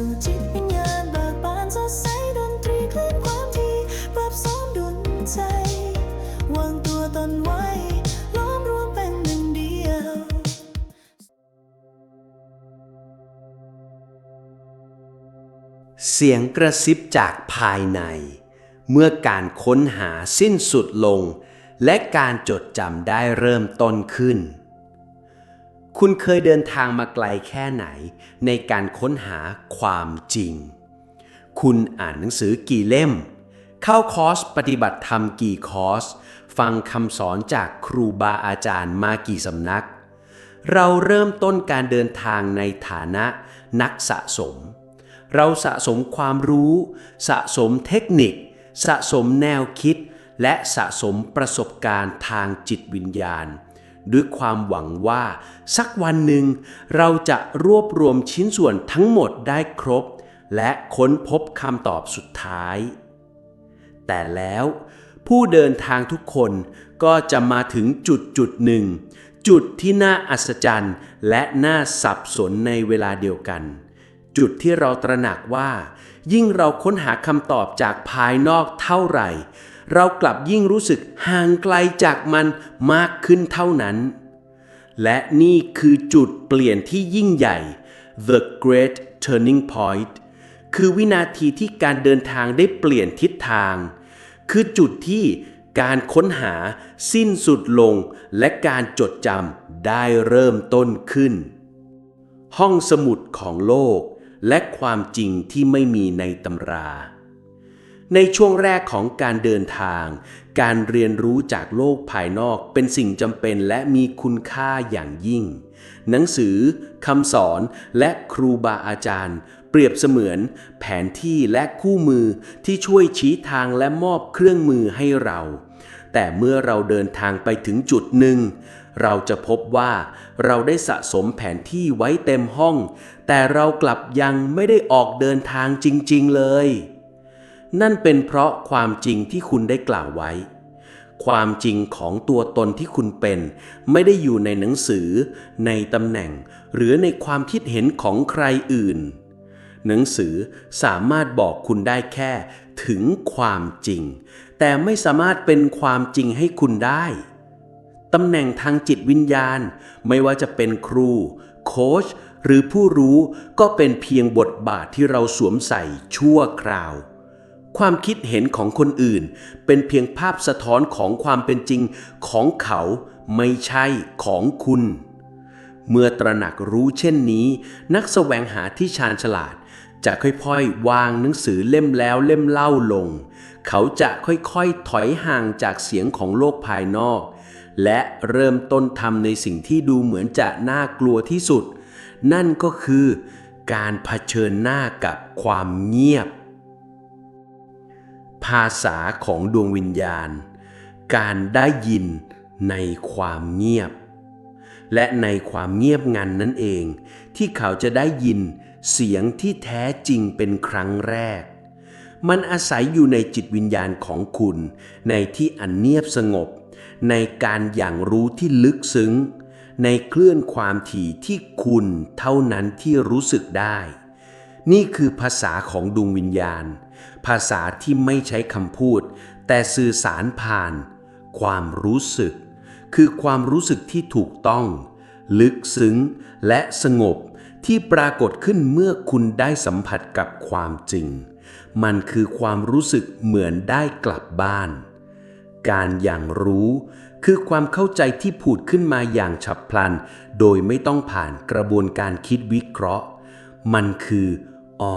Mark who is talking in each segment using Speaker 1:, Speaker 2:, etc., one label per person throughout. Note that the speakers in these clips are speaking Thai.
Speaker 1: สู่จิตวิญญาณเบิกบานสดใสดนตรีคลื่นความที่ปรับซ้อมดนใจ วางตัวตนไว้ ล้อมรวมเป็นหนึ่งเดียว
Speaker 2: เสียงกระซิบจากภายใน เมื่อการค้นหาสิ้นสุดลง และการจดจำได้เริ่มต้นขึ้น คุณเคยเดินทางมาไกลแค่ไหน ในการค้นหาความจริง คุณอ่านหนังสือกี่เล่ม เข้าคอร์สปฏิบัติธรรมกี่คอร์ส ฟังคำสอนจากครูบาอาจารย์มากี่สำนัก เราเริ่มต้นการเดินทางในฐานะนักสะสม เราสะสมความรู้ สะสมเทคนิค สะสมแนวคิด และสะสมประสบการณ์ทางจิตวิญญาณ ด้วยความหวังว่า สักวันหนึ่ง เราจะรวบรวมชิ้นส่วนทั้งหมดได้ครบ และค้นพบคำตอบสุดท้าย แต่แล้วผู้เดินทางทุกคนก็จะมาถึงจุดจุดหนึ่ง จุดที่น่าอัศจรรย์ และน่าสับสนในเวลาเดียวกัน จุดที่เราตระหนักว่า ยิ่งเราค้นหาคำตอบจากภายนอกเท่าไหร่ เรากลับยิ่งรู้สึกห่างไกลจากมันมากขึ้นเท่านั้น และนี่คือจุดเปลี่ยนที่ยิ่งใหญ่ the great turning point คือวินาทีที่การเดินทางได้เปลี่ยนทิศทาง คือจุดที่การค้นหาสิ้นสุดลงและการจดจำได้เริ่มต้นขึ้น ห้องสมุดของโลกและความจริงที่ไม่มีในตำรา ในช่วงแรกของการเดินทาง การเรียนรู้จากโลกภายนอกเป็นสิ่งจำเป็นและมีคุณค่าอย่างยิ่ง หนังสือคำสอนและครูบาอาจารย์ เปรียบเสมือน แผนที่และคู่มือที่ช่วยชี้ทางและมอบเครื่องมือให้เรา แต่เมื่อเราเดินทางไปถึงจุดหนึ่ง เราจะพบว่าเราได้สะสมแผนที่ไว้เต็มห้อง แต่เรากลับยังไม่ได้ออกเดินทางจริง ๆ เลย นั่นเป็นเพราะความจริงที่คุณได้กล่าวไว้ ความจริงของตัวตนที่คุณเป็น ไม่ได้อยู่ในหนังสือ ในตำแหน่ง หรือในความคิดเห็นของใครอื่น หนังสือสามารถบอกคุณได้แค่ถึงความจริง แต่ไม่สามารถเป็นความจริงให้คุณได้ตำแหน่งทางจิตวิญญาณ ไม่ว่าจะเป็นครู โค้ชหรือผู้รู้ก็เป็นเพียงบทบาทที่เราสวมใส่ชั่วคราว ความคิดเห็นของคนอื่น เป็นเพียงภาพสะท้อนของความเป็นจริงของเขาไม่ใช่ของคุณ เมื่อตระหนักรู้เช่นนี้ นักแสวงหาที่ชาญฉลาด จะค่อยๆ วางหนังสือเล่มแล้วเล่มเล่าลง เขาจะค่อยๆ ถอยห่างจากเสียงของโลกภายนอก และเริ่มต้นทำในสิ่งที่ดูเหมือนจะน่ากลัวที่สุด นั่นก็คือ การเผชิญหน้ากับความเงียบ ภาษาของดวงวิญญาณ การได้ยินในความเงียบ และในความเงียบงันนั่นเอง ที่เขาจะได้ยินเสียงที่แท้จริงเป็นครั้งแรก มันอาศัยอยู่ในจิตวิญญาณของคุณ ในที่อันเนียบสงบ ในการอย่างรู้ที่ลึกซึ้ง ในเคลื่อนความถี่ที่คุณเท่านั้นที่รู้สึกได้ นี่คือภาษาของดวงวิญญาณ ภาษาที่ไม่ใช้คำพูด แต่สื่อสารผ่าน ความรู้สึก คือความรู้สึกที่ถูกต้อง ลึกซึ้ง และสงบที่ปรากฏขึ้นเมื่อคุณได้สัมผัสกับความจริง มันคือความรู้สึกเหมือนได้กลับบ้าน การอย่างรู้คือความเข้าใจที่ผุดขึ้นมาอย่างฉับพลัน โดยไม่ต้องผ่านกระบวนการคิดวิเคราะห์ มันคือ อ๋อ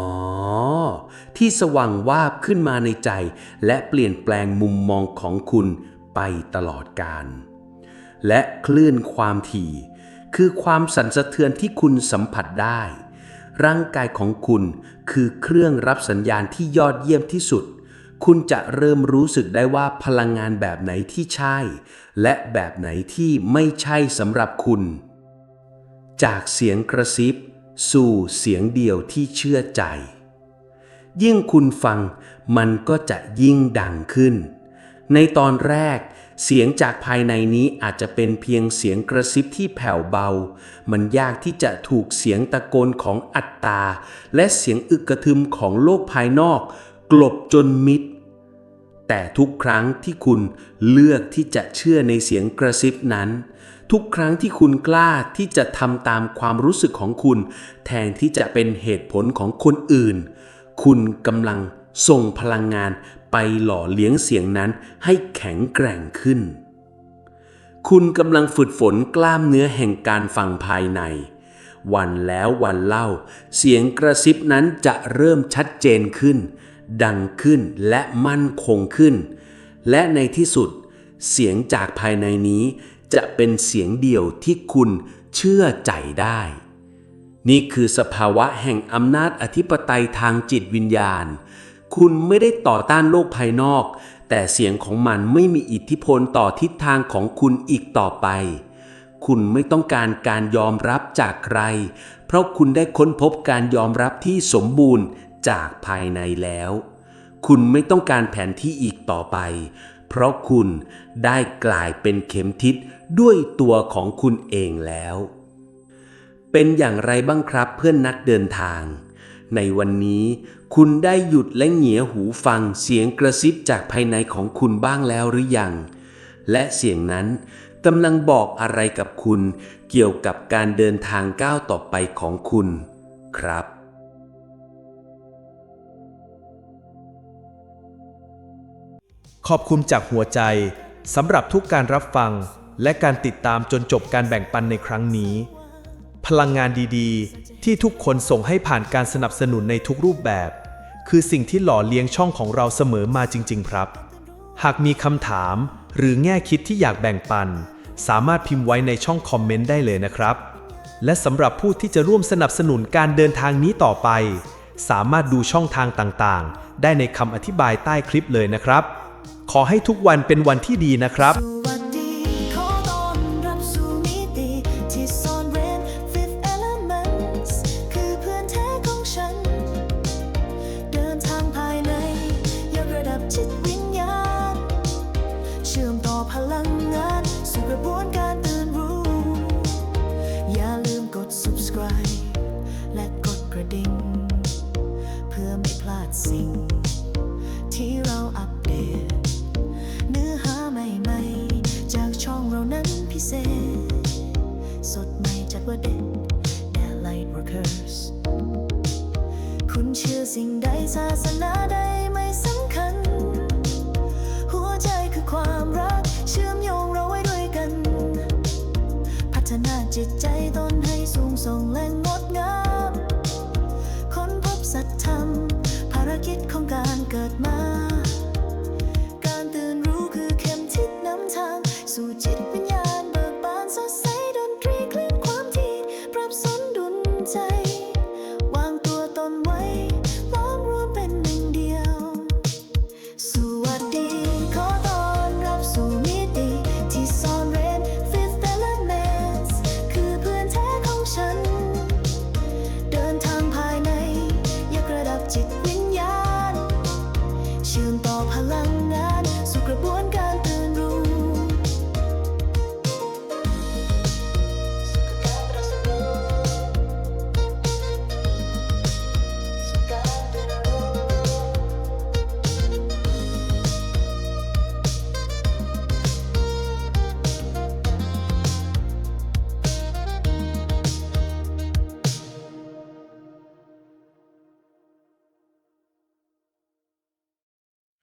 Speaker 2: ที่สว่างวาบขึ้นมาในใจ และเปลี่ยนแปลงมุมมองของคุณไปตลอดกาลและคลื่นความถี่ คือความสั่นสะเทือนที่คุณสัมผัสได้ ร่างกายของคุณคือเครื่องรับสัญญาณที่ยอดเยี่ยมที่สุด คุณจะเริ่มรู้สึกได้ว่าพลังงานแบบไหนที่ใช่ และแบบไหนที่ไม่ใช่สำหรับคุณ จากเสียงกระซิบ สู่เสียงเดียวที่เชื่อใจ ยิ่งคุณฟังมันก็จะยิ่งดังขึ้น ในตอนแรก เสียงจากภายในนี้อาจจะเป็นเพียงเสียงกระซิบที่แผ่วเบา มันยากที่จะถูกเสียงตะโกนของอัตตา และเสียงอึกกระทึมของโลกภายนอก กลบจนมิด แต่ทุกครั้งที่คุณเลือกที่จะเชื่อในเสียงกระซิบนั้น ทุกครั้งที่คุณกล้าที่จะทำตามความรู้สึกของคุณ แทนที่จะเป็นเหตุผลของคนอื่น คุณกำลังส่งพลังงานไปหล่อเลี้ยงเสียงนั้นให้แข็งแกร่งขึ้น คุณกำลังฝึกฝนกล้ามเนื้อแห่งการฟังภายใน วันแล้ววันเล่า เสียงกระซิบนั้นจะเริ่มชัดเจนขึ้น ดังขึ้นและมั่นคงขึ้น และในที่สุด เสียงจากภายในนี้จะเป็นเสียงเดียวที่คุณเชื่อใจได้ นี่คือสภาวะแห่งอำนาจอธิปไตยทางจิตวิญญาณ คุณไม่ได้ต่อต้านโลกภายนอก แต่เสียงของมันไม่มีอิทธิพลต่อทิศทางของคุณอีกต่อไป คุณไม่ต้องการการยอมรับจากใคร เพราะคุณได้ค้นพบการยอมรับที่สมบูรณ์ จากภายในแล้ว คุณไม่ต้องการแผนที่อีกต่อไป เพราะคุณได้กลายเป็นเข็มทิศด้วยตัวของคุณเองแล้ว เป็นอย่างไรบ้างครับเพื่อนนักเดินทาง ในวันนี้คุณได้หยุดและเหงียหูฟังเสียงกระซิบจากภายในของคุณบ้างแล้วหรือยัง และเสียงนั้นกำลังบอกอะไรกับคุณเกี่ยวกับการเดินทางก้าวต่อไปของคุณ ครับ
Speaker 3: ขอบคุณจากหัวใจสำหรับทุกการรับฟังและการติดตามจนจบการแบ่งปันในครั้งนี้ พลังงานดีๆ ที่ทุกคนส่งให้ผ่านการสนับสนุนในทุกรูปแบบ คือสิ่งที่หล่อเลี้ยงช่องของเราเสมอมาจริง ๆ ครับ หากมีคำถามหรือแง่คิดที่อยากแบ่งปัน สามารถพิมพ์ไว้ในช่องคอมเมนต์ได้เลยนะครับ และสำหรับผู้ที่จะร่วมสนับสนุนการเดินทางนี้ต่อไป สามารถดูช่องทางต่างๆ ได้ในคำอธิบายใต้คลิปเลยนะครับ ขอให้ทุกวันเป็นวันที่ดีนะครับ
Speaker 1: เชื่อมต่อพลังงานสู่กระบวนการ สดใหม่จัดว่าเด็ด Daylight Workers คุณเชื่อสิ่งใดศาสนาใดไม่สำคัญ หัวใจคือความรัก เชื่อมโยงเราไว้ด้วยกัน พัฒนาจิตใจตนให้สูงส่งและงดงามคนพบสัจธรรม ภารกิจของการเกิดมา วางตัวตนไว้ล้อมรวมเป็นหนึ่งเดียว สวัสดีขอต้อนรับสู่มิติที่ซ่อนเร้น Fifth Element คือเพื่อนแท้ของฉัน เดินทางภายในยกระดับจิต